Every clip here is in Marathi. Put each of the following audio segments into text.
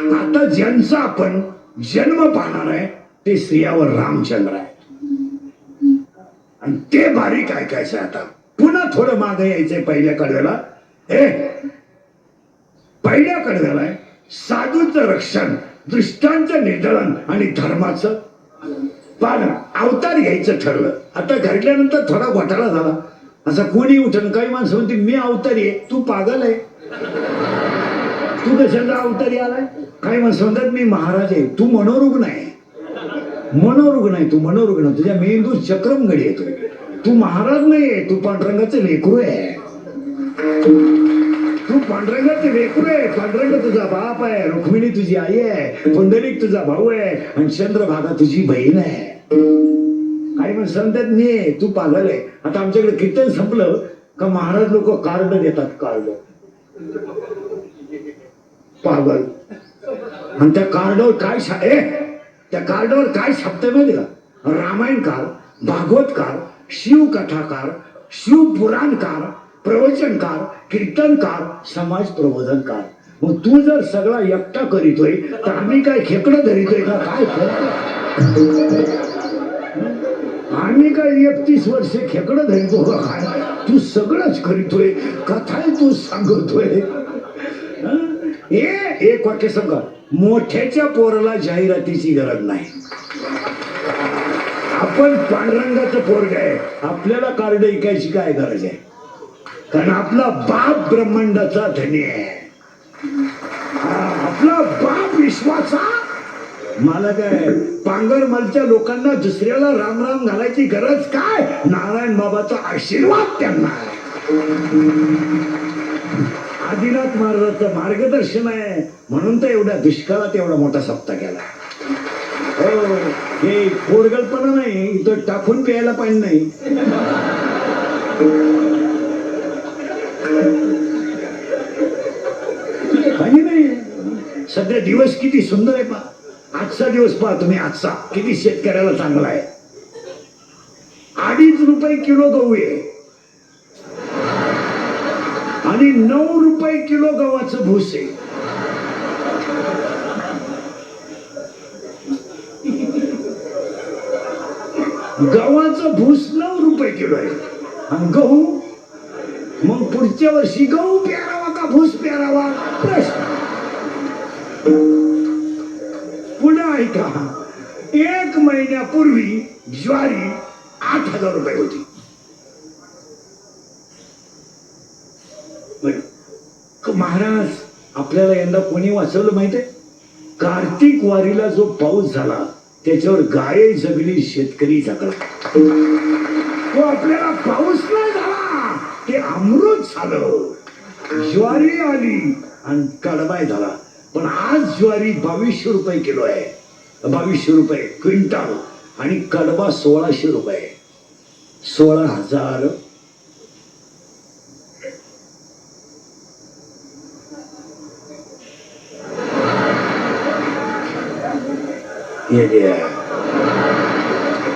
आता ज्यांचा आपण जन्म पाहणार आहे ते स्त्रियावर रामचंद्र आहे. आणि ते बारीक ऐकायचं आता. पुन्हा थोडं मागे यायचंय पहिल्या कडव्याला. हे पहिल्या कडव्याला आहे साधूचं रक्षण दृष्टांचं निर्दळन आणि धर्माचं पालन. अवतार घ्यायचं ठरलं. आता घडल्यानंतर थोडा घोटाळा झाला. असा कोणी उठण काही माणसं म्हणते मी अवतारी आहे तू पागल आहे. तू कशाचा अवतारी आलाय? काय मग समजत मी महाराज आहे. तू मनोरुग्ण आहे. मनोरुग्ण आहे तू मनोरुग्ण. तुझ्या मेंदू चक्रम गडी येतो तू. महाराज नाहीये तू पांडुरंगाचे लेकरू आहे. तू पांडुरंगाचे लेकरू आहे. पांडुरंग तुझा बाप आहे रुक्मिणी तुझी आई आहे पुंडलिक तुझा भाऊ आहे आणि चंद्रभागा तुझी बहीण आहे. काही मग समजत मी तू पागल आहे. आता आमच्याकडे कीर्तन संपलं का महाराज लोक कार्ड देतात कार्ड? पागल आणि त्या कार्डवर काय छा ए त्या कार्डवर काय छापतंय माहिती का? रामायणकार भागवतकार शिवकथाकार शिवपुराणकार प्रवचनकार कीर्तनकार समाज प्रबोधनकार मग तू जर सगळा एकटा करीतोय तर आम्ही काय खेकडं धरितोय का? काय आम्ही काय एकतीस वर्षे खेकडं धरितो का? काय? तू सगळंच करीतोय कथाय तू सांगतोय. ए एक वाक्य सांगा मोठ्याच्या पोराला जाहिरातीची गरज नाही. आपण पांडुरंगाचं पोरग आहे. आपल्याला कार्ड ऐकायची काय गरज आहे? कारण आपला बाप ब्रह्मांडाचा धनी आहे. आपला बाप विश्वाचा. मला काय पांगरमलच्या लोकांना दुसऱ्याला राम राम घालायची गरज काय? नारायण बाबाचा आशीर्वाद त्यांना आहे. आदिनाथ महाराजांचं मार्गदर्शन आहे म्हणून तर एवढ्या दुष्काळात एवढा मोठा सप्ताह केला. हो हे पोरगलपणा नाही इथं टाकून प्यायला पाणी नाही. काही नाही. सध्या दिवस किती सुंदर आहे पहा आजचा दिवस पहा तुम्ही आजचा. किती शेतकऱ्याला चांगला आहे. अडीच रुपये किलो गहू आहे. आणि नऊ रुपये किलो गव्हाचं भूस आहे. गव्हाचं भूस नऊ रुपये किलो आहे. आणि गहू मग पुढच्या वर्षी गहू प्यारावा का भूस प्यारावा? प्रश्न. पुन्हा ऐका. एक महिन्यापूर्वी ज्वारी आठ हजार रुपये होती बरं. क- महाराज आपल्याला यंदा कोणी वाचवलं माहितीये? कार्तिक वारीला जो पाऊस झाला त्याच्यावर गाये जगली शेतकरी जगला. तो आपल्याला पाऊस नाही झाला ते अमृत झालं. ज्वारी आली आणि कडबाय झाला. पण आज ज्वारी बावीसशे रुपये किलो आहे. बावीसशे रुपये क्विंटल. आणि कडबा सोळाशे रुपये. सोळा हजार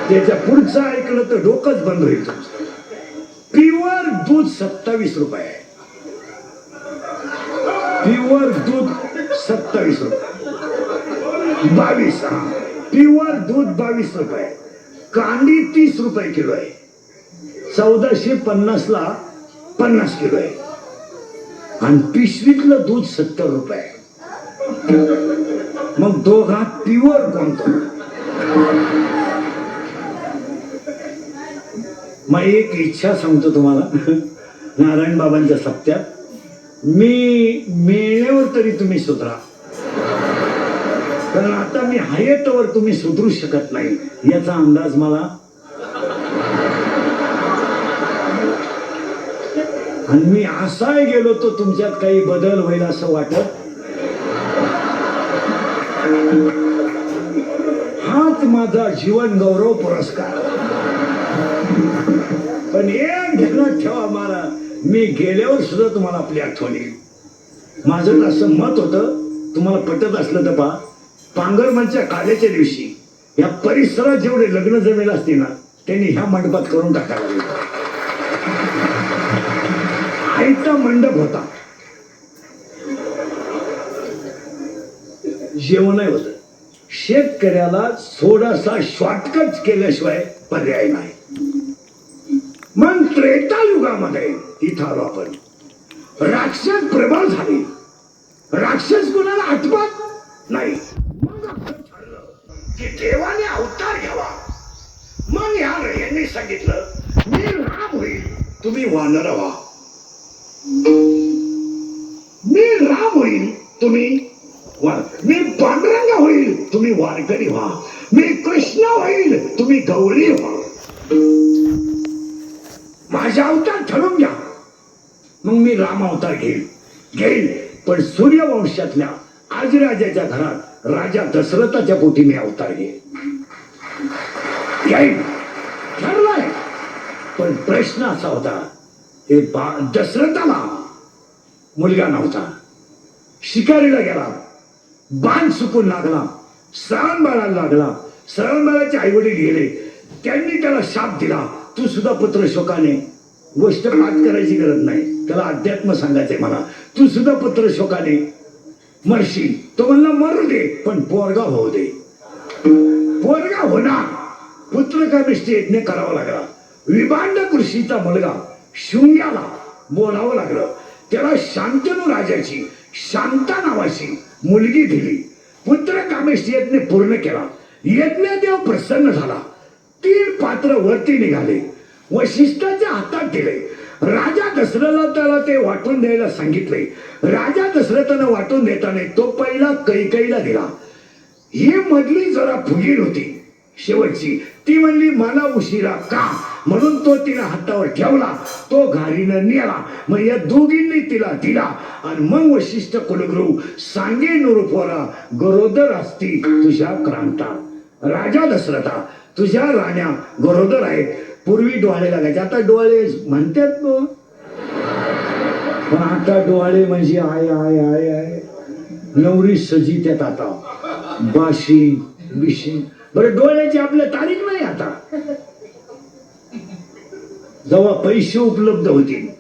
त्याच्या पुढचं ऐकलं तर डोकंच बंद होईल तुमचं. प्युअर दूध सत्तावीस रुपये आहे. प्युअर दूध सत्तावीस रुपये. बावीस हा. प्युअर दूध बावीस रुपये. कांदी तीस रुपये किलो आहे. चौदाशे पन्नास ला पन्नास किलो आहे. आणि पिशवीतलं दूध सत्तर रुपये आहे. मग दोघा प्युअर कोणतं मग एक इच्छा सांगतो तुम्हाला. नारायण बाबांच्या सप्त्यात मी मिळण्यावर तरी तुम्ही सुधरा. कारण आता मी हायेटवर तुम्ही सुधरू शकत नाही. याचा अंदाज मला. आणि मी असाय गेलो तो तुमच्यात काही बदल होईल असं वाटत. हाच माझा जीवन गौरव पुरस्कार. पण एक ध्यानात ठेवा मला मी गेल्यावर सुद्धा तुम्हाला आपली आठवण. येईल माझं असं मत होतं तुम्हाला पटत असलं तर पा पांगरमनच्या काल्याच्या दिवशी या परिसरात जेवढे लग्न जमेल असते ना त्यांनी ह्या मंडपात करून टाकायला आयता मंडप होता. जेवणही होत. शेतकऱ्याला थोडासा शॉर्टकट केल्याशिवाय पर्याय नाही. मग त्रेता युगामध्ये इथं आलो आपण. राक्षस प्रबळ झाले. राक्षस कोणाला आठवत नाही. मग आपण ठरलं की देवाने अवतार घ्यावा. मग या यांनी सांगितलं मी राम होईल. तुम्ही वानर व्हा. मी राम होईल तुम्ही मी पांडुरंग होईल तुम्ही वारकरी व्हा. मी कृष्ण होईल तुम्ही गौरी व्हा. माझा अवतार ठरवून घ्या. मग मी राम अवतार घेईल. घेईल पण सूर्यवंशातल्या आजराजाच्या घरात राजा दशरथाच्या पोटी मी अवतार घेईल घेईल ठरलाय. पण प्रश्न असा होता हे बा दशरथाला मुलगा नव्हता. शिकारीला गेला. बाण सुकून लागला. सळणबाळाला लागला. सळणबाळाचे आई वडील गेले. त्यांनी त्याला शाप दिला. तू सुद्धा पुत्र शोकाने गोष्ट पाठ करायची गरज नाही. त्याला अध्यात्म सांगायचंय मला. तू सुद्धा पुत्र शोकाने मरशील. तो म्हणला मरू दे पण पोरगा होऊ दे. पोरगा होणार. पुत्र कमिष्टी यज्ञ करावा लागला. विभांड कृषीचा मुलगा शुंग्याला बोलावं लागलं. त्याला शांतनू राजाची शांता नावाची मुलगी दिली. पुत्र कामेश यज्ञ पूर्ण केला. यज्ञदेव प्रसन्न झाला. तीन पात्र वरती निघाले. वशिष्ठाच्या हातात दिले. राजा दशरथाला त्याला ते वाटून द्यायला सांगितले. राजा दशरथानं वाटून देताना तो पहिला कैकईला दिला. ही मधली जरा फुगीर होती. शेवटची. ती म्हणली मला उशिरा का म्हणून तो तिला हातावर ठेवला. तो घारीनं नेला. मग या दोघींनी तिला दिला. आणि मग वशिष्ठ कुलगुरू सांगे नुरुपोरा गरोदर असती तुझ्या क्रांता. राजा दशरथा तुझ्या राण्या गरोदर आहेत. पूर्वी डोळे लागायचे. आता डोळे म्हणतात पण आता डोळे म्हणजे आय आय आय आय. नवरी सजित्यात आता. बाशी बिशी. बरं डोळ्याची आपल्या तारीख नाही आता. जेव्हा पैसे उपलब्ध होतील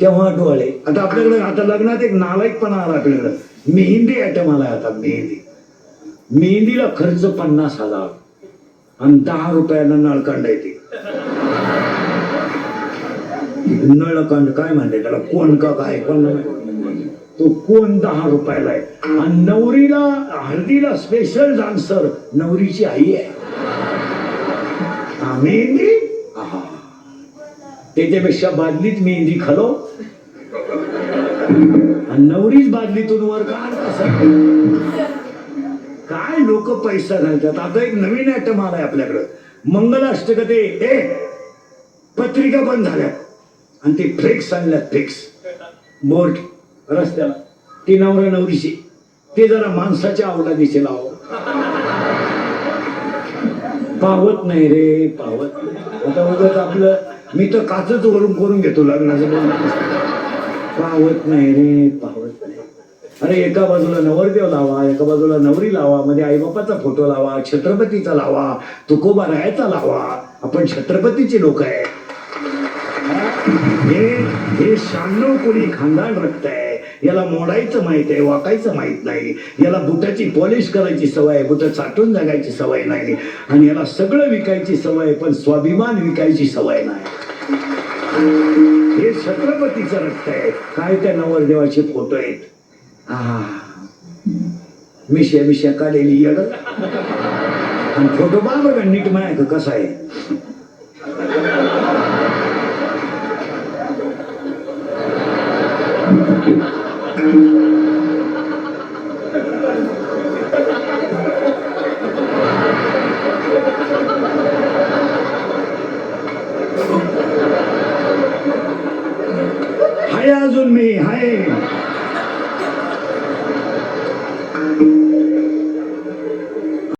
तेव्हा डोळे. आता आपल्याकडे आता लग्नात एक नालायकपणा आला आपल्याकडे. मेहंदी आयटम आला आता मेहंदी. मेहंदीला खर्च पन्नास हजार. आणि दहा रुपयाला नळकांड येते नळकांड काय म्हणते त्याला? कोण का काय? कोण? तो कोण दहा रुपयाला आहे? आणि नवरीला हळदीला स्पेशल डान्सर नवरीची आई आहे. हा, मेहंदी? आहा. त्याच्यापेक्षा बादलीत मेहंदी खालो. आणि नवरीच बादलीतून वर का काय लोक पैसा घालतात? आता एक नवीन आयटम आलाय आपल्याकडं. मंगलाष्टक ते ए पत्रिका बंद झाल्या आणि ते फ्लेक्स आणल्यात फ्लेक्स बोर्ड रस्त्याला. ती नवरा नवरीशी. ते जरा माणसाच्या अवलादीचे लाव. पावत नाही रे पावत. आता उगाच आपलं मी तर काचच वरून करून घेतो लग्नाचं बोलणं. पावत नाही रे पावत नाही. अरे एका बाजूला नवरदेव लावा एका बाजूला नवरी लावा मध्ये आईबापाचा फोटो लावा छत्रपतीचा लावा तुकोबा रायाचा लावा. आपण छत्रपतीचे लोक आहे. हे हे शहाण्णव कोणी खानदान रक्त आहे. याला मोडायचं माहीत आहे वाकायचं माहीत नाही. याला बुटाची पॉलिश करायची सवय आहे बुटं साठून जगायची सवय नाही. आणि याला सगळं विकायची सवय आहे, पण स्वाभिमान विकायची सवय नाही. हे छत्रपतीचं रक्त आहे. काय त्या नवरदेवाचे फोटो आहेत? हा मिश्या मिश्या काढलेली येड. आणि फोटो पहा बघा नीट माया कसा आहे? Thank you. Thank you.